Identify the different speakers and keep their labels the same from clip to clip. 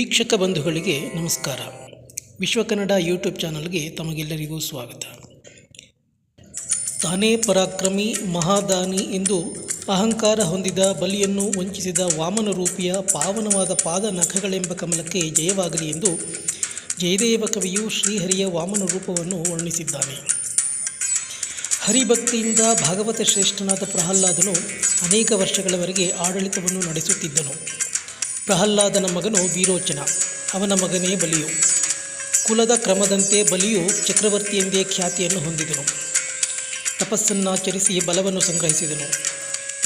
Speaker 1: ವೀಕ್ಷಕ ಬಂಧುಗಳಿಗೆ ನಮಸ್ಕಾರ. ವಿಶ್ವ ಕನ್ನಡ ಯೂಟ್ಯೂಬ್ ಚಾನಲ್ಗೆ ತಮಗೆಲ್ಲರಿಗೂ ಸ್ವಾಗತ. ತಾನೇ ಪರಾಕ್ರಮಿ, ಮಹಾದಾನಿ ಎಂದು ಅಹಂಕಾರ ಹೊಂದಿದ, ಬಲಿಯನ್ನು ವಂಚಿಸಿದ ವಾಮನ ರೂಪಿಯ ಪಾವನವಾದ ಪಾದ ನಖಗಳೆಂಬ ಕಮಲಕ್ಕೆ ಜಯವಾಗಲಿ ಎಂದು ಜಯದೇವ ಕವಿಯು ಶ್ರೀಹರಿಯ ವಾಮನ ರೂಪವನ್ನು ವರ್ಣಿಸಿದ್ದಾನೆ. ಹರಿಭಕ್ತಿಯಿಂದ ಭಾಗವತ ಶ್ರೇಷ್ಠನಾದ ಪ್ರಹ್ಲಾದನು ಅನೇಕ ವರ್ಷಗಳವರೆಗೆ ಆಡಳಿತವನ್ನು ನಡೆಸುತ್ತಿದ್ದನು. ಪ್ರಹ್ಲಾದನ ಮಗನು ವೀರೋಚನ. ಅವನ ಮಗನೇ ಬಲಿಯು. ಕುಲದ ಕ್ರಮದಂತೆ ಬಲಿಯು ಚಕ್ರವರ್ತಿ ಎಂದೇ ಖ್ಯಾತಿಯನ್ನು ಹೊಂದಿದನು. ತಪಸ್ಸನ್ನಾಚರಿಸಿ ಬಲವನ್ನು ಸಂಗ್ರಹಿಸಿದನು.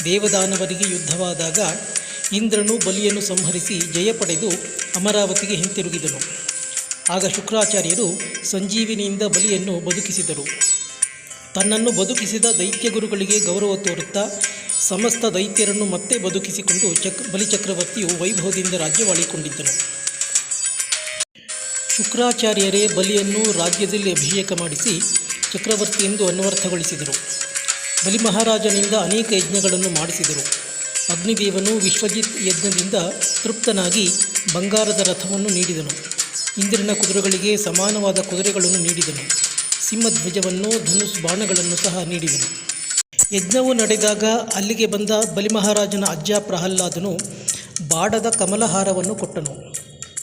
Speaker 1: ದೇವದಾನವರಿಗೆ ಯುದ್ಧವಾದಾಗ ಇಂದ್ರನು ಬಲಿಯನ್ನು ಸಂಹರಿಸಿ ಜಯ ಪಡೆದು ಅಮರಾವತಿಗೆ ಹಿಂತಿರುಗಿದನು. ಆಗ ಶುಕ್ರಾಚಾರ್ಯರು ಸಂಜೀವಿನಿಯಿಂದ ಬಲಿಯನ್ನು ಬದುಕಿಸಿದರು. ತನ್ನನ್ನು ಬದುಕಿಸಿದ ದೈತ್ಯ ಗುರುಗಳಿಗೆ ಗೌರವ ತೋರುತ್ತಾ ಸಮಸ್ತ ದೈತ್ಯರನ್ನು ಮತ್ತೆ ಬದುಕಿಸಿಕೊಂಡು ಚಕ್ ಬಲಿಚಕ್ರವರ್ತಿಯು ವೈಭವದಿಂದ ರಾಜ್ಯವಾಳಿಕೊಂಡಿದ್ದನು. ಶುಕ್ರಾಚಾರ್ಯರೇ ಬಲಿಯನ್ನು ರಾಜ್ಯದಲ್ಲಿ ಅಭಿಷೇಕ ಮಾಡಿಸಿ ಚಕ್ರವರ್ತಿ ಎಂದು ಅನ್ವರ್ಥಗೊಳಿಸಿದರು ಬಲಿ ಮಹಾರಾಜನಿಂದ ಅನೇಕ ಯಜ್ಞಗಳನ್ನು ಮಾಡಿಸಿದರು. ಅಗ್ನಿದೇವನು ವಿಶ್ವಜಿತ್ ಯಜ್ಞದಿಂದ ತೃಪ್ತನಾಗಿ ಬಂಗಾರದ ರಥವನ್ನು ನೀಡಿದನು. ಇಂದ್ರನ ಕುದುರೆಗಳಿಗೆ ಸಮಾನವಾದ ಕುದುರೆಗಳನ್ನು ನೀಡಿದನು. ಸಿಂಹಧ್ವಜವನ್ನು ಧನುಸ್ ಬಾಣಗಳನ್ನು ಸಹ ನೀಡಿದನು. ಯಜ್ಞವು ನಡೆದಾಗ ಅಲ್ಲಿಗೆ ಬಂದ ಬಲಿಮಹಾರಾಜನ ಅಜ್ಜ ಪ್ರಹ್ಲಾದನು ಬಾಡದ ಕಮಲಹಾರವನ್ನು ಕೊಟ್ಟನು.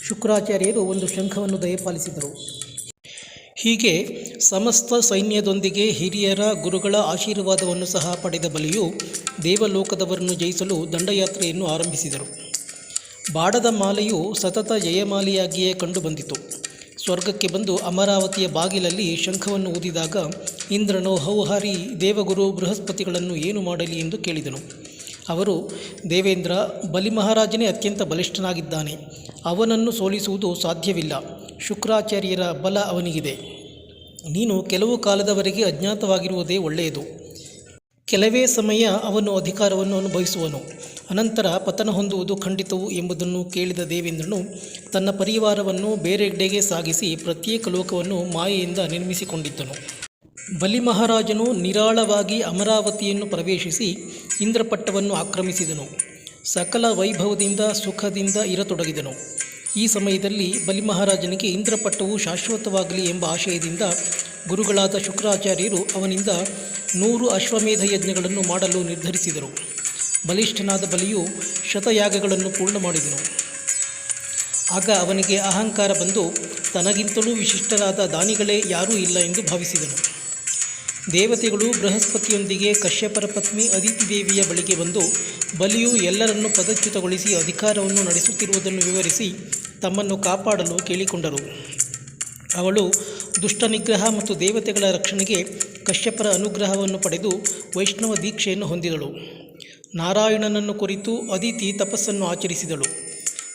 Speaker 1: ಶುಕ್ರಾಚಾರ್ಯರು ಒಂದು ಶಂಖವನ್ನು ದಯಪಾಲಿಸಿದರು. ಹೀಗೆ ಸಮಸ್ತ ಸೈನ್ಯದೊಂದಿಗೆ ಹಿರಿಯರ ಗುರುಗಳ ಆಶೀರ್ವಾದವನ್ನು ಸಹ ಪಡೆದ ಬಲಿಯು ದೇವಲೋಕದವರನ್ನು ಜಯಿಸಲು ದಂಡಯಾತ್ರೆಯನ್ನು ಆರಂಭಿಸಿದರು. ಬಾಡದ ಮಾಲೆಯು ಸತತ ಜಯಮಾಲೆಯಾಗಿಯೇ ಕಂಡುಬಂದಿತು. ಸ್ವರ್ಗಕ್ಕೆ ಬಂದು ಅಮರಾವತಿಯ ಬಾಗಿಲಲ್ಲಿ ಶಂಖವನ್ನು ಊದಿದಾಗ ಇಂದ್ರನು ಹೌಹಾರಿ ದೇವಗುರು ಬೃಹಸ್ಪತಿಗಳನ್ನು ಏನು ಮಾಡಲಿ ಎಂದು ಕೇಳಿದನು. ಅವರು, ದೇವೇಂದ್ರ ಬಲಿ ಮಹಾರಾಜನೇ ಅತ್ಯಂತ ಬಲಿಷ್ಠನಾಗಿದ್ದಾನೆ. ಅವನನ್ನು ಸೋಲಿಸುವುದು ಸಾಧ್ಯವಿಲ್ಲ. ಶುಕ್ರಾಚಾರ್ಯರ ಬಲ ಅವನಿಗಿದೆ. ನೀನು ಕೆಲವು ಕಾಲದವರೆಗೆ ಅಜ್ಞಾತವಾಗಿರುವುದೇ ಒಳ್ಳೆಯದು. ಕೆಲವೇ ಸಮಯ ಅವನು ಅಧಿಕಾರವನ್ನು ಅನುಭವಿಸುವನು. ಅನಂತರ ಪತನ ಹೊಂದುವುದು ಖಂಡಿತವು ಎಂಬುದನ್ನು ಕೇಳಿದ ದೇವೇಂದ್ರನು ತನ್ನ ಪರಿವಾರವನ್ನು ಬೇರೆಡೆಗೆ ಸಾಗಿಸಿ ಪ್ರತ್ಯೇಕ ಲೋಕವನ್ನು ಮಾಯೆಯಿಂದ ನಿರ್ಮಿಸಿಕೊಂಡಿದ್ದನು. ಬಲಿ ಮಹಾರಾಜನು ನಿರಾಳವಾಗಿ ಅಮರಾವತಿಯನ್ನು ಪ್ರವೇಶಿಸಿ ಇಂದ್ರಪಟ್ಟವನ್ನು ಆಕ್ರಮಿಸಿದನು. ಸಕಲ ವೈಭವದಿಂದ, ಸುಖದಿಂದ ಇರತೊಡಗಿದನು. ಈ ಸಮಯದಲ್ಲಿ ಬಲಿ ಮಹಾರಾಜನಿಗೆ ಇಂದ್ರಪಟ್ಟವು ಶಾಶ್ವತವಾಗಲಿ ಎಂಬ ಆಶಯದಿಂದ ಗುರುಗಳಾದ ಶುಕ್ರಾಚಾರ್ಯರು ಅವನಿಂದ ನೂರು ಅಶ್ವಮೇಧ ಯಜ್ಞಗಳನ್ನು ಮಾಡಲು ನಿರ್ಧರಿಸಿದರು. ಬಲಿಷ್ಠನಾದ ಬಲಿಯು ಶತಯಾಗಗಳನ್ನು ಪೂರ್ಣ ಮಾಡಿದನು ಆಗ ಅವನಿಗೆ ಅಹಂಕಾರ ಬಂದು ತನಗಿಂತಲೂ ವಿಶಿಷ್ಟರಾದ ದಾನಿಗಳೇ ಯಾರೂ ಇಲ್ಲ ಎಂದು ಭಾವಿಸಿದನು. ದೇವತೆಗಳು ಬೃಹಸ್ಪತಿಯೊಂದಿಗೆ ಕಶ್ಯಪರ ಪತ್ನಿ ಅದಿತಿ ದೇವಿಯ ಬಳಿಗೆ ಬಂದು ಬಲಿಯು ಎಲ್ಲರನ್ನು ಪದಚ್ಯುತಗೊಳಿಸಿ ಅಧಿಕಾರವನ್ನು ನಡೆಸುತ್ತಿರುವುದನ್ನು ವಿವರಿಸಿ ತಮ್ಮನ್ನು ಕಾಪಾಡಲು ಕೇಳಿಕೊಂಡರು. ಅವಳು ದುಷ್ಟ ನಿಗ್ರಹ ಮತ್ತು ದೇವತೆಗಳ ರಕ್ಷಣೆಗೆ ಕಶ್ಯಪರ ಅನುಗ್ರಹವನ್ನು ಪಡೆದು ವೈಷ್ಣವ ದೀಕ್ಷೆಯನ್ನು ಹೊಂದಿದಳು. ನಾರಾಯಣನನ್ನು ಕುರಿತು ಅದಿತಿ ತಪಸ್ಸನ್ನು ಆಚರಿಸಿದಳು.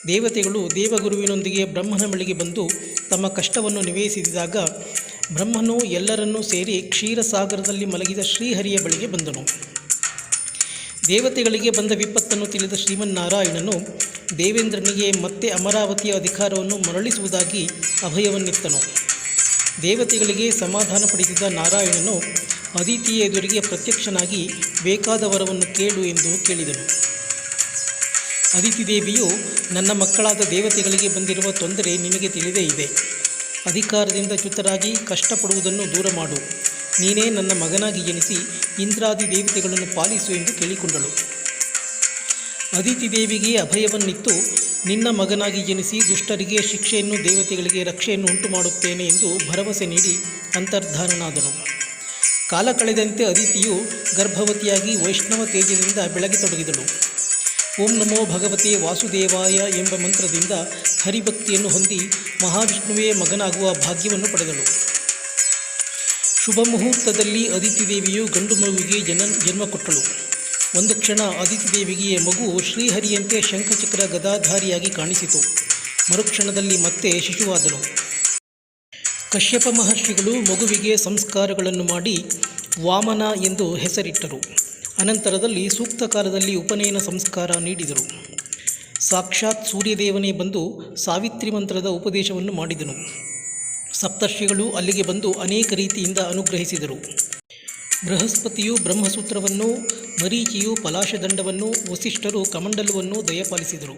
Speaker 1: ದೇವತೆಗಳು ದೇವಗುರುವಿನೊಂದಿಗೆ ಬ್ರಹ್ಮನ ಬಳಿಗೆ ಬಂದು ತಮ್ಮ ಕಷ್ಟವನ್ನು ನಿವೇದಿಸಿದಾಗ ಬ್ರಹ್ಮನು ಎಲ್ಲರನ್ನೂ ಸೇರಿ ಕ್ಷೀರಸಾಗರದಲ್ಲಿ ಮಲಗಿದ ಶ್ರೀಹರಿಯ ಬಳಿಗೆ ಬಂದನು. ದೇವತೆಗಳಿಗೆ ಬಂದ ವಿಪತ್ತನ್ನು ತಿಳಿದ ಶ್ರೀಮನ್ನಾರಾಯಣನು ದೇವೇಂದ್ರನಿಗೆ ಮತ್ತೆ ಅಮರಾವತಿಯ ಅಧಿಕಾರವನ್ನು ಮರಳಿಸುವುದಾಗಿ ಅಭಯವನ್ನಿತ್ತನು. ದೇವತೆಗಳಿಗೆ ಸಮಾಧಾನ ಪಡಿಸಿದ ನಾರಾಯಣನು ಅದಿತಿಯ ಎದುರಿಗೆ ಪ್ರತ್ಯಕ್ಷನಾಗಿ ಬೇಕಾದ ವರವನ್ನು ಕೇಳು ಎಂದು ಕೇಳಿದನು. ಅದಿತಿ ದೇವಿಯು, ನನ್ನ ಮಕ್ಕಳಾದ ದೇವತೆಗಳಿಗೆ ಬಂದಿರುವ ತೊಂದರೆ ನಿನಗೆ ತಿಳಿದೇ ಇದೆ. ಅಧಿಕಾರದಿಂದ ಚ್ಯುತರಾಗಿ ಕಷ್ಟಪಡುವುದನ್ನು ದೂರ ಮಾಡು. ನೀನೇ ನನ್ನ ಮಗನಾಗಿ ಜನಿಸಿ ಇಂದ್ರಾದಿ ದೇವತೆಗಳನ್ನು ಪಾಲಿಸು ಎಂದು ಕೇಳಿಕೊಂಡಳು. ಅದಿತಿ ದೇವಿಗೆ ಅಭಯವನ್ನಿತ್ತು ನಿನ್ನ ಮಗನಾಗಿ ಜನಿಸಿ ದುಷ್ಟರಿಗೆ ಶಿಕ್ಷೆಯನ್ನು, ದೇವತೆಗಳಿಗೆ ರಕ್ಷೆಯನ್ನು ಉಂಟು ಮಾಡುತ್ತೇನೆ ಎಂದು ಭರವಸೆ ನೀಡಿ ಅಂತರ್ಧಾನನಾದನು. ಕಾಲ ಕಳೆದಂತೆ ಅದಿತಿಯು ಗರ್ಭವತಿಯಾಗಿ ವೈಷ್ಣವ ತೇಜದಿಂದ ಬೆಳಗಿತೊಡಗಿದಳು ಓಂ ನಮೋ ಭಗವತಿ ವಾಸುದೇವಾಯ ಎಂಬ ಮಂತ್ರದಿಂದ ಹರಿಭಕ್ತಿಯನ್ನು ಹೊಂದಿ ಮಹಾವಿಷ್ಣುವೇ ಮಗನಾಗುವ ಭಾಗ್ಯವನ್ನು ಪಡೆದಳು. ಶುಭ ಮುಹೂರ್ತದಲ್ಲಿ ಅದಿತಿ ದೇವಿಯು ಗಂಡು ಮಗುವಿಗೆ ಜನ, ಜನ್ಮ ಕೊಟ್ಟಳು. ಒಂದು ಕ್ಷಣ ಅದಿತಿ ದೇವಿಗೆ ಮಗು ಶ್ರೀಹರಿಯಂತೆ ಶಂಖಚಕ್ರ ಗದಾಧಾರಿಯಾಗಿ ಕಾಣಿಸಿತು. ಮರುಕ್ಷಣದಲ್ಲಿ ಮತ್ತೆ ಶಿಶುವಾದನು ಕಶ್ಯಪ ಮಹರ್ಷಿಗಳು ಮಗುವಿಗೆ ಸಂಸ್ಕಾರಗಳನ್ನು ಮಾಡಿ ವಾಮನ ಎಂದು ಹೆಸರಿಟ್ಟರು. ಅನಂತರದಲ್ಲಿ ಸೂಕ್ತ ಕಾಲದಲ್ಲಿ ಉಪನಯನ ಸಂಸ್ಕಾರ ನೀಡಿದರು. ಸಾಕ್ಷಾತ್ ಸೂರ್ಯದೇವನೇ ಬಂದು ಸಾವಿತ್ರಿ ಮಂತ್ರದ ಉಪದೇಶವನ್ನು ಮಾಡಿದನು. ಸಪ್ತರ್ಷಿಗಳು ಅಲ್ಲಿಗೆ ಬಂದು ಅನೇಕ ರೀತಿಯಿಂದ ಅನುಗ್ರಹಿಸಿದರು. ಬೃಹಸ್ಪತಿಯು ಬ್ರಹ್ಮಸೂತ್ರವನ್ನು, ಮರೀಚಿಯು ಪಲಾಶದಂಡವನ್ನು, ವಸಿಷ್ಠರು ಕಮಂಡಲವನ್ನು ದಯಪಾಲಿಸಿದರು.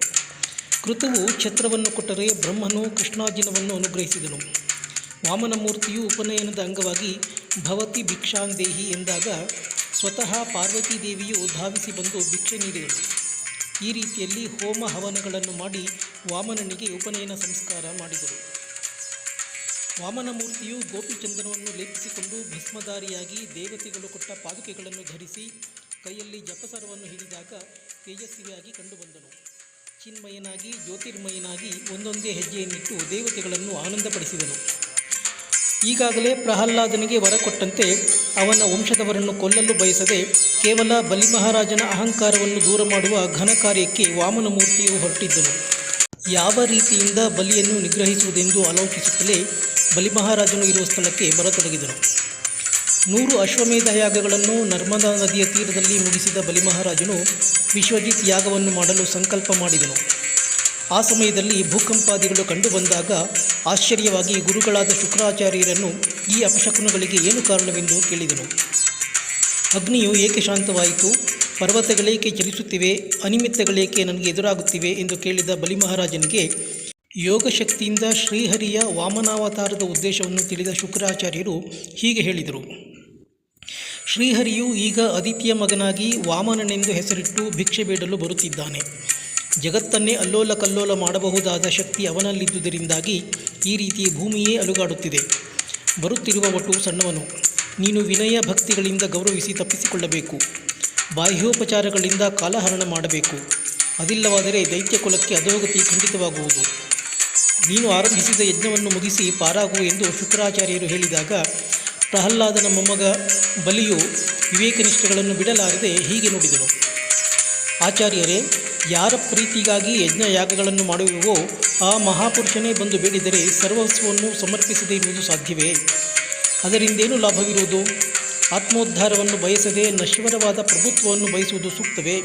Speaker 1: ಕೃತುವು ಛತ್ರವನ್ನು ಕೊಟ್ಟರೆ ಬ್ರಹ್ಮನು ಕೃಷ್ಣಾರ್ಜುನವನ್ನು ಅನುಗ್ರಹಿಸಿದನು. ವಾಮನಮೂರ್ತಿಯು ಉಪನಯನದ ಅಂಗವಾಗಿ ಭವತಿ ಭಿಕ್ಷಾಂದೇಹಿ ಎಂದಾಗ ಸ್ವತಃ ಪಾರ್ವತಿ ದೇವಿಯು ಧಾವಿಸಿ ಬಂದು ಭಿಕ್ಷೆ ನೀಡಿದರು ಈ ರೀತಿಯಲ್ಲಿ ಹೋಮ ಹವನಗಳನ್ನು ಮಾಡಿ ವಾಮನನಿಗೆ ಉಪನಯನ ಸಂಸ್ಕಾರ ಮಾಡಿದರು ವಾಮನ ಮೂರ್ತಿಯು ಗೋಪಿಚಂದನವನ್ನು ಲೇಪಿಸಿಕೊಂಡು ಭಸ್ಮಧಾರಿಯಾಗಿ ದೇವತೆಗಳು ಕೊಟ್ಟ ಪಾದುಕೆಗಳನ್ನು ಧರಿಸಿ ಕೈಯಲ್ಲಿ ಜಪಸರವನ್ನು ಹಿಡಿದಾಗ ತೇಜಸ್ವಿಯಾಗಿ ಕಂಡುಬಂದನು. ಚಿನ್ಮಯನಾಗಿ ಜ್ಯೋತಿರ್ಮಯನಾಗಿ ಒಂದೊಂದೇ ಹೆಜ್ಜೆಯನ್ನಿಟ್ಟು ದೇವತೆಗಳನ್ನು ಆನಂದಪಡಿಸಿದನು. ಈಗಾಗಲೇ ಪ್ರಹ್ಲಾದನಿಗೆ ವರ ಕೊಟ್ಟಂತೆ ಅವನ ವಂಶದವರನ್ನು ಕೊಲ್ಲಲು ಬಯಸದೆ ಕೇವಲ ಬಲಿಮಹಾರಾಜನ ಅಹಂಕಾರವನ್ನು ದೂರ ಮಾಡುವ ಘನ ಕಾರ್ಯಕ್ಕೆ ವಾಮನ ಮೂರ್ತಿಯು ಹೊರಟಿದ್ದನು. ಯಾವ ರೀತಿಯಿಂದ ಬಲಿಯನ್ನು ನಿಗ್ರಹಿಸುವುದೆಂದು ಆಲೋಚಿಸುತ್ತಲೇ ಬಲಿಮಹಾರಾಜನು ಇರುವ ಸ್ಥಳಕ್ಕೆ ಬರತೊಡಗಿದನು. ನೂರು ಅಶ್ವಮೇಧ ಯಾಗಗಳನ್ನು ನರ್ಮದಾ ನದಿಯ ತೀರದಲ್ಲಿ ಮುಗಿಸಿದ ಬಲಿಮಹಾರಾಜನು ವಿಶ್ವಜಿತ್ ಯಾಗವನ್ನು ಮಾಡಲು ಸಂಕಲ್ಪ ಮಾಡಿದನು. ಆ ಸಮಯದಲ್ಲಿ ಭೂಕಂಪಾದಿಗಳು ಕಂಡುಬಂದಾಗ ಆಶ್ಚರ್ಯವಾಗಿ ಗುರುಗಳಾದ ಶುಕ್ರಾಚಾರ್ಯರನ್ನು ಈ ಅಪಶಕುನಗಳಿಗೆ ಏನು ಕಾರಣವೆಂದು ಕೇಳಿದನು. ಅಗ್ನಿಯು ಏಕೆ ಶಾಂತವಾಯಿತು? ಪರ್ವತಗಳೇಕೆ ಚಲಿಸುತ್ತಿವೆ? ಅನಿಮಿತ್ತಗಳೇಕೆ ನನಗೆ ಎದುರಾಗುತ್ತಿವೆ ಎಂದು ಕೇಳಿದ ಬಲಿಮಹಾರಾಜನಿಗೆ ಯೋಗಶಕ್ತಿಯಿಂದ ಶ್ರೀಹರಿಯ ವಾಮನಾವತಾರದ ಉದ್ದೇಶವನ್ನು ತಿಳಿದ ಶುಕ್ರಾಚಾರ್ಯರು ಹೀಗೆ ಹೇಳಿದರು. ಶ್ರೀಹರಿಯು ಈಗ ಅದಿತಿಯ ಮಗನಾಗಿ ವಾಮನನೆಂದು ಹೆಸರಿಟ್ಟು ಭಿಕ್ಷೆ ಬೇಡಲು ಬರುತ್ತಿದ್ದಾನೆ. ಜಗತ್ತನ್ನೇ ಅಲ್ಲೋಲ ಕಲ್ಲೋಲ ಮಾಡಬಹುದಾದ ಶಕ್ತಿ ಅವನಲ್ಲಿದ್ದುದರಿಂದಾಗಿ ಈ ರೀತಿ ಭೂಮಿಯೇ ಅಲುಗಾಡುತ್ತಿದೆ. ಬರುತ್ತಿರುವ ಒಟ್ಟು ಸಣ್ಣವನು, ನೀನು ವಿನಯ ಭಕ್ತಿಗಳಿಂದ ಗೌರವಿಸಿ ತಪ್ಪಿಸಿಕೊಳ್ಳಬೇಕು. ಬಾಹ್ಯೋಪಚಾರಗಳಿಂದ ಕಾಲಹರಣ ಮಾಡಬೇಕು. ಅದಿಲ್ಲವಾದರೆ ದೈತ್ಯ ಕುಲಕ್ಕೆ ಅಧೋಗತಿ ಖಂಡಿತವಾಗುವುದು. ನೀನು ಆರಂಭಿಸಿದ ಯಜ್ಞವನ್ನು ಮುಗಿಸಿ ಪಾರಾಗು ಎಂದು ಶುಕ್ರಾಚಾರ್ಯರು ಹೇಳಿದಾಗ, ಪ್ರಹ್ಲಾದನ ಮೊಮ್ಮಗ ಬಲಿಯು ವಿವೇಕನಿಷ್ಠಗಳನ್ನು ಬಿಡಲಾರದೆ ಹೀಗೆ ನುಡಿದನು. ಆಚಾರ್ಯರೇ ಯಾರ ಪ್ರೀತಿಗಾಗಿ ಯಜ್ಞ ಯಾಗಗಳನ್ನು ಮಾಡುವವೋ ಆ ಮಹಾಪುರುಷನೇ ಬಂದು ಬೇಡಿದರೆ ಸರ್ವಸ್ವವನ್ನು ಸಮರ್ಪಿಸದೇ ಇರುವುದು ಸಾಧ್ಯವೇ? ಅದರಿಂದೇನು ಲಾಭವಿರುವುದು? ಆತ್ಮೋದ್ಧಾರವನ್ನು ಬಯಸದೆ ನಶ್ವರವಾದ ಪ್ರಭುತ್ವವನ್ನು ಬಯಸುವುದು ಸೂಕ್ತವೇ?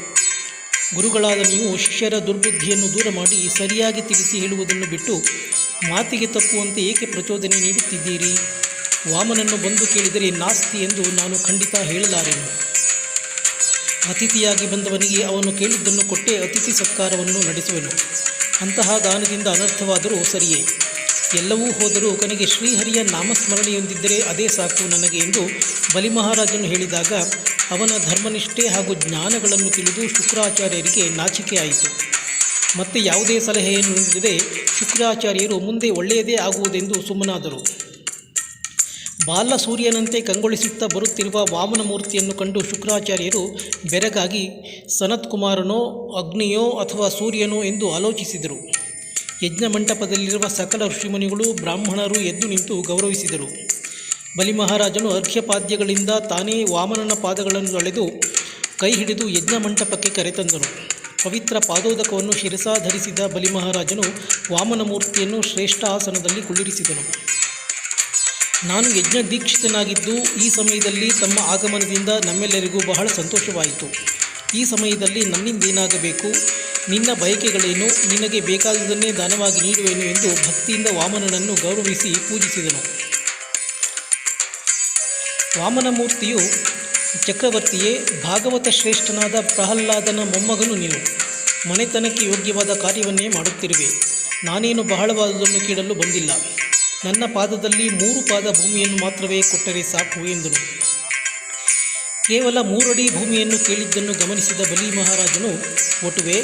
Speaker 1: ಗುರುಗಳಾದ ನೀವು ಶಿಷ್ಯರ ದುರ್ಬುದ್ಧಿಯನ್ನು ದೂರ ಮಾಡಿ ಸರಿಯಾಗಿ ತಿಳಿಸಿ ಹೇಳುವುದನ್ನು ಬಿಟ್ಟು ಮಾತಿಗೆ ತಪ್ಪುವಂತೆ ಏಕೆ ಪ್ರಚೋದನೆ ನೀಡುತ್ತಿದ್ದೀರಿ? ವಾಮನನ್ನು ಬಂದು ಕೇಳಿದರೆ ನಾಸ್ತಿ ಎಂದು ನಾನು ಖಂಡಿತ ಹೇಳಲಾರೆನು. ಅತಿಥಿಯಾಗಿ ಬಂದವನಿಗೆ ಅವನು ಕೇಳಿದ್ದನ್ನು ಕೊಟ್ಟೇ ಅತಿಥಿ ಸತ್ಕಾರವನ್ನು ನಡೆಸುವೆನು. ಅಂತಹ ದಾನದಿಂದ ಅನರ್ಥವಾದರೂ ಸರಿಯೇ. ಎಲ್ಲವೂ ಹೋದರೂ ಕೊನೆಗೆ ಶ್ರೀಹರಿಯ ನಾಮಸ್ಮರಣೆಯೊಂದಿದ್ದರೆ ಅದೇ ಸಾಕು ನನಗೆ ಎಂದು ಬಲಿಮಹಾರಾಜನು ಹೇಳಿದಾಗ ಅವನ ಧರ್ಮನಿಷ್ಠೆ ಹಾಗೂ ಜ್ಞಾನಗಳನ್ನು ತಿಳಿದು ಶುಕ್ರಾಚಾರ್ಯರಿಗೆ ನಾಚಿಕೆ ಆಯಿತು ಮತ್ತೆ ಯಾವುದೇ ಸಲಹೆಯನ್ನು ನೀಡದೆ ಶುಕ್ರಾಚಾರ್ಯರು ಮುಂದೆ ಒಳ್ಳೆಯದೇ ಆಗುವುದೆಂದು ಸುಮ್ಮನಾದರು. ಬಾಲ ಸೂರ್ಯನಂತೆ ಕಂಗೊಳಿಸುತ್ತಾ ಬರುತ್ತಿರುವ ವಾಮನ ಮೂರ್ತಿಯನ್ನು ಕಂಡು ಶುಕ್ರಾಚಾರ್ಯರು ಬೆರಗಾಗಿ, ಸನತ್ಕುಮಾರನೋ, ಅಗ್ನಿಯೋ ಅಥವಾ ಸೂರ್ಯನೋ ಎಂದು ಆಲೋಚಿಸಿದರು. ಯಜ್ಞ ಮಂಟಪದಲ್ಲಿರುವ ಸಕಲ ಋಷಿಮುನಿಗಳು, ಬ್ರಾಹ್ಮಣರು ಎದ್ದು ನಿಂತು ಗೌರವಿಸಿದರು. ಬಲಿಮಹಾರಾಜನು ಅರ್ಘ್ಯಪಾದ್ಯಗಳಿಂದ ತಾನೇ ವಾಮನನ ಪಾದಗಳನ್ನು ಅಳೆದು ಕೈ ಹಿಡಿದು ಯಜ್ಞ ಮಂಟಪಕ್ಕೆ ಕರೆತಂದನು. ಪವಿತ್ರ ಪಾದೋದಕವನ್ನು ಶಿರಸಾಧರಿಸಿದ ಬಲಿಮಹಾರಾಜನು ವಾಮನ ಮೂರ್ತಿಯನ್ನು ಶ್ರೇಷ್ಠ ಆಸನದಲ್ಲಿ ಕುಳ್ಳಿರಿಸಿದನು. ನಾನು ಯಜ್ಞ ದೀಕ್ಷಿತನಾಗಿದ್ದು ಈ ಸಮಯದಲ್ಲಿ ತಮ್ಮ ಆಗಮನದಿಂದ ನಮ್ಮೆಲ್ಲರಿಗೂ ಬಹಳ ಸಂತೋಷವಾಯಿತು. ಈ ಸಮಯದಲ್ಲಿ ನನ್ನಿಂದೇನಾಗಬೇಕು ನಿನ್ನ ಬಯಕೆಗಳೇನು? ನಿನಗೆ ಬೇಕಾದುದನ್ನೇ ದಾನವಾಗಿ ನೀಡುವೆನು ಎಂದು ಭಕ್ತಿಯಿಂದ ವಾಮನನನ್ನು ಗೌರವಿಸಿ ಪೂಜಿಸಿದನು. ವಾಮನ ಮೂರ್ತಿಯು ಚಕ್ರವರ್ತಿಯೇ, ಭಾಗವತ ಶ್ರೇಷ್ಠನಾದ ಪ್ರಹ್ಲಾದನ ಮೊಮ್ಮಗನು ನೀನು. ಮನೆತನಕ್ಕೆ ಯೋಗ್ಯವಾದ ಕಾರ್ಯವನ್ನೇ ಮಾಡುತ್ತಿರುವೆ. ನಾನೇನು ಬಹಳವಾದುದನ್ನು ಕೇಳಲು ಬಂದಿಲ್ಲ. ನನ್ನ ಪಾದದಲ್ಲಿ ಮೂರು ಪಾದ ಭೂಮಿಯನ್ನು ಮಾತ್ರವೇ ಕೊಟ್ಟರೆ ಸಾಕು ಎಂದನು. ಕೇವಲ ಮೂರಡಿ ಭೂಮಿಯನ್ನು ಕೇಳಿದ್ದನ್ನು ಗಮನಿಸಿದ ಬಲಿ ಮಹಾರಾಜನು, ಒಟುವೆ,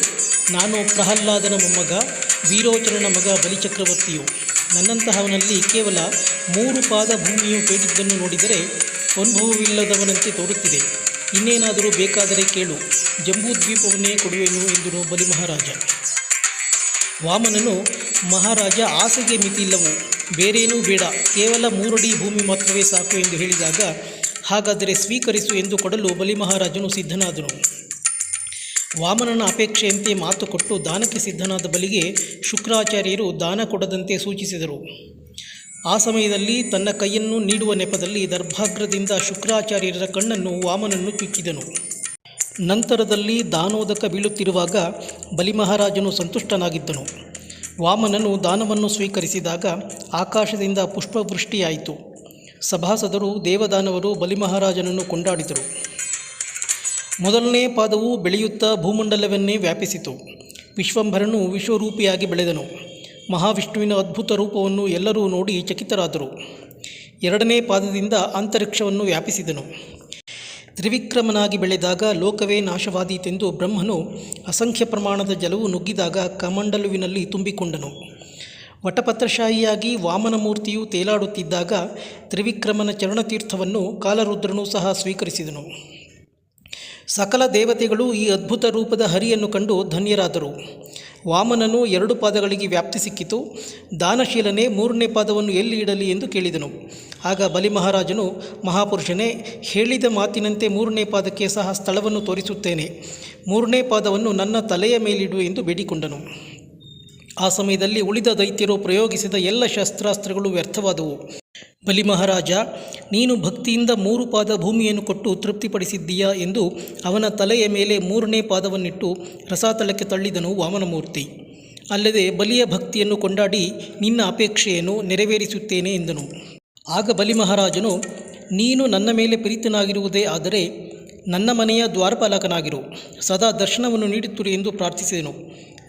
Speaker 1: ನಾನು ಪ್ರಹ್ಲಾದನ ಮೊಮ್ಮಗ ವೀರೋಚನನ ಮಗ ಬಲಿಚಕ್ರವರ್ತಿಯು. ನನ್ನಂತಹವನಲ್ಲಿ ಕೇವಲ ಮೂರು ಪಾದ ಭೂಮಿಯು ಕೇಳಿದ್ದನ್ನು ನೋಡಿದರೆ ಅನುಭವವಿಲ್ಲದವನಂತೆ ತೋರುತ್ತಿದೆ. ಇನ್ನೇನಾದರೂ ಬೇಕಾದರೆ ಕೇಳು. ಜಂಬೂದ್ವೀಪವನ್ನೇ ಕೊಡುವೆನು ಎಂದನು ಬಲಿ ಮಹಾರಾಜ. ವಾಮನನು, ಮಹಾರಾಜ, ಆಸೆಗೆ ಮಿತಿಯಿಲ್ಲವು. ಬೇರೇನೂ ಬೇಡ. ಕೇವಲ ಮೂರಡಿ ಭೂಮಿ ಮಾತ್ರವೇ ಸಾಕು ಎಂದು ಹೇಳಿದಾಗ, ಹಾಗಾದರೆ ಸ್ವೀಕರಿಸು ಎಂದು ಕೊಡಲು ಬಲಿಮಹಾರಾಜನು ಸಿದ್ಧನಾದನು. ವಾಮನನ ಅಪೇಕ್ಷೆಯಂತೆ ಮಾತು ಕೊಟ್ಟು ದಾನಕ್ಕೆ ಸಿದ್ಧನಾದ ಬಲಿಗೆ ಶುಕ್ರಾಚಾರ್ಯರು ದಾನ ಕೊಡದಂತೆ ಸೂಚಿಸಿದರು. ಆ ಸಮಯದಲ್ಲಿ ತನ್ನ ಕೈಯನ್ನು ನೀಡುವ ನೆಪದಲ್ಲಿ ದರ್ಭಾಗ್ರದಿಂದ ಶುಕ್ರಾಚಾರ್ಯರ ಕಣ್ಣನ್ನು ವಾಮನನ್ನು ಚುಚ್ಚಿದನು ನಂತರದಲ್ಲಿ ದಾನೋದಕ ಬೀಳುತ್ತಿರುವಾಗ ಬಲಿಮಹಾರಾಜನು ಸಂತುಷ್ಟನಾಗಿದ್ದನು. ವಾಮನನು ದಾನವನ್ನು ಸ್ವೀಕರಿಸಿದಾಗ ಆಕಾಶದಿಂದ ಪುಷ್ಪವೃಷ್ಟಿಯಾಯಿತು. ಸಭಾಸದರು ದೇವದಾನವರು ಬಲಿಮಹಾರಾಜನನ್ನು ಕೊಂಡಾಡಿದರು. ಮೊದಲನೇ ಪಾದವು ಬೆಳೆಯುತ್ತಾ ಭೂಮಂಡಲವನ್ನೇ ವ್ಯಾಪಿಸಿತು. ವಿಶ್ವಂಭರನು ವಿಶ್ವರೂಪಿಯಾಗಿ ಬೆಳೆದನು. ಮಹಾವಿಷ್ಣುವಿನ ಅದ್ಭುತ ರೂಪವನ್ನು ಎಲ್ಲರೂ ನೋಡಿ ಚಕಿತರಾದರು. ಎರಡನೇ ಪಾದದಿಂದ ಅಂತರಿಕ್ಷವನ್ನು ವ್ಯಾಪಿಸಿದನು. ತ್ರಿವಿಕ್ರಮನಾಗಿ ಬೆಳೆದಾಗ ಲೋಕವೇ ನಾಶವಾದೀತೆಂದು ಬ್ರಹ್ಮನು ಅಸಂಖ್ಯ ಪ್ರಮಾಣದ ಜಲವು ನುಗ್ಗಿದಾಗ ಕಮಂಡಲುವಿನಲ್ಲಿ ತುಂಬಿಕೊಂಡನು. ವಟಪತ್ರಶಾಹಿಯಾಗಿ ವಾಮನ ಮೂರ್ತಿಯು ತೇಲಾಡುತ್ತಿದ್ದಾಗ ತ್ರಿವಿಕ್ರಮನ ಚರಣತೀರ್ಥವನ್ನು ಕಾಲರುದ್ರನು ಸಹ ಸ್ವೀಕರಿಸಿದನು. ಸಕಲ ದೇವತೆಗಳು ಈ ಅದ್ಭುತ ರೂಪದ ಹರಿಯನ್ನು ಕಂಡು ಧನ್ಯರಾದರು. ವಾಮನನು ಎರಡು ಪಾದಗಳಿಗೆ ವ್ಯಾಪ್ತಿ ಸಿಕ್ಕಿತು. ದಾನಶೀಲನೆ ಮೂರನೇ ಪಾದವನ್ನು ಎಲ್ಲಿ ಇಡಲಿ ಎಂದು ಕೇಳಿದನು. ಆಗ ಬಲಿ ಮಹಾರಾಜನು ಮಹಾಪುರುಷನೇ, ಹೇಳಿದ ಮಾತಿನಂತೆ ಮೂರನೇ ಪಾದಕ್ಕೆ ಸಹ ಸ್ಥಳವನ್ನು ತೋರಿಸುತ್ತೇನೆ. ಮೂರನೇ ಪಾದವನ್ನು ನನ್ನ ತಲೆಯ ಮೇಲಿಡು ಎಂದು ಬೇಡಿಕೊಂಡನು. ಆ ಸಮಯದಲ್ಲಿ ಉಳಿದ ದೈತ್ಯರು ಪ್ರಯೋಗಿಸಿದ ಎಲ್ಲ ಶಸ್ತ್ರಾಸ್ತ್ರಗಳು ವ್ಯರ್ಥವಾದವು. ಬಲಿ ಮಹಾರಾಜ, ನೀನು ಭಕ್ತಿಯಿಂದ ಮೂರು ಪಾದ ಭೂಮಿಯನ್ನು ಕೊಟ್ಟು ತೃಪ್ತಿಪಡಿಸಿದ್ದೀಯಾ ಎಂದು ಅವನ ತಲೆಯ ಮೇಲೆ ಮೂರನೇ ಪಾದವನ್ನಿಟ್ಟು ರಸಾತಳಕ್ಕೆ ತಳ್ಳಿದನು ವಾಮನಮೂರ್ತಿ. ಅಲ್ಲದೆ ಬಲಿಯ ಭಕ್ತಿಯನ್ನು ಕೊಂಡಾಡಿ ನಿನ್ನ ಅಪೇಕ್ಷೆಯನ್ನು ನೆರವೇರಿಸುತ್ತೇನೆ ಎಂದನು. ಆಗ ಬಲಿ ಮಹಾರಾಜನು, ನೀನು ನನ್ನ ಮೇಲೆ ಪ್ರೀತನಾಗಿರುವುದೇ ಆದರೆ ನನ್ನ ಮನೆಯ ದ್ವಾರಪಾಲಕನಾಗಿರು, ಸದಾ ದರ್ಶನವನ್ನು ನೀಡುತ್ತಿರು ಎಂದು ಪ್ರಾರ್ಥಿಸಿದನು.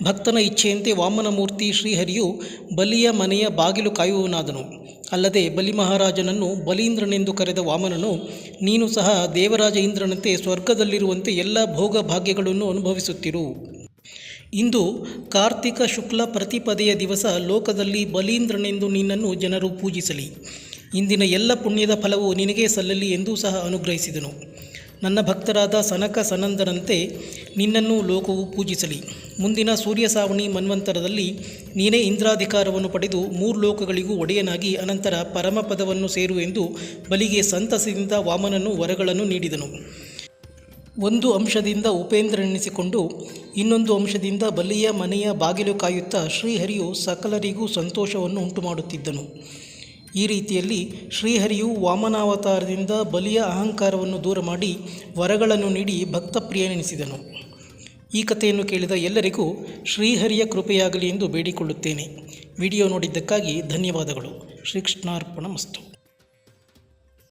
Speaker 1: ಭಕ್ತನ ಇಚ್ಛೆಯಂತೆ ವಾಮನ ಮೂರ್ತಿ ಶ್ರೀಹರಿಯು ಬಲಿಯ ಮನೆಯ ಬಾಗಿಲು ಕಾಯುವನಾದನು ಅಲ್ಲದೆ ಬಲಿ ಮಹಾರಾಜನನ್ನು ಬಲೀಂದ್ರನೆಂದು ಕರೆದ ವಾಮನನು, ನೀನು ಸಹ ದೇವರಾಜ ಇಂದ್ರನಂತೆ ಸ್ವರ್ಗದಲ್ಲಿರುವಂತೆ ಎಲ್ಲ ಭೋಗ ಭಾಗ್ಯಗಳನ್ನು ಅನುಭವಿಸುತ್ತಿರು. ಇಂದು ಕಾರ್ತಿಕ ಶುಕ್ಲ ಪ್ರತಿಪದೆಯ ದಿವಸ ಲೋಕದಲ್ಲಿ ಬಲೀಂದ್ರನೆಂದು ನಿನ್ನನ್ನು ಜನರು ಪೂಜಿಸಲಿ. ಇಂದಿನ ಎಲ್ಲ ಪುಣ್ಯದ ಫಲವು ನಿನಗೇ ಸಲ್ಲಲಿ ಎಂದೂ ಸಹ ಅನುಗ್ರಹಿಸಿದನು. ನನ್ನ ಭಕ್ತರಾದ ಸನಕ ಸನಂದರಂತೆ ನಿನ್ನನ್ನು ಲೋಕವು ಪೂಜಿಸಲಿ. ಮುಂದಿನ ಸೂರ್ಯ ಸಾವಣಿ ಮನ್ವಂತರದಲ್ಲಿ ನೀನೇ ಇಂದ್ರಾಧಿಕಾರವನ್ನು ಪಡೆದು ಮೂರು ಲೋಕಗಳಿಗೂ ಒಡೆಯನಾಗಿ ಅನಂತರ ಪರಮಪದವನ್ನು ಸೇರು ಎಂದು ಬಲಿಗೆ ಸಂತಸದಿಂದ ವಾಮನನು ವರಗಳನ್ನು ನೀಡಿದನು. ಒಂದು ಅಂಶದಿಂದ ಉಪೇಂದ್ರನೆನಿಸಿಕೊಂಡು ಇನ್ನೊಂದು ಅಂಶದಿಂದ ಬಲಿಯ ಮನೆಯ ಬಾಗಿಲು ಕಾಯುತ್ತಾ ಶ್ರೀಹರಿಯು ಸಕಲರಿಗೂ ಸಂತೋಷವನ್ನು ಉಂಟುಮಾಡುತ್ತಿದ್ದನು. ಈ ರೀತಿಯಲ್ಲಿ ಶ್ರೀಹರಿಯು ವಾಮನಾವತಾರದಿಂದ ಬಲಿಯ ಅಹಂಕಾರವನ್ನು ದೂರ ಮಾಡಿ ವರಗಳನ್ನು ನೀಡಿ ಭಕ್ತಪ್ರಿಯನೆನಿಸಿದನು. ಈ ಕಥೆಯನ್ನು ಕೇಳಿದ ಎಲ್ಲರಿಗೂ ಶ್ರೀಹರಿಯ ಕೃಪೆಯಾಗಲಿ ಎಂದು ಬೇಡಿಕೊಳ್ಳುತ್ತೇನೆ. ವಿಡಿಯೋ ನೋಡಿದ್ದಕ್ಕಾಗಿ ಧನ್ಯವಾದಗಳು. ಶ್ರೀಕೃಷ್ಣಾರ್ಪಣ ಮಸ್ತು.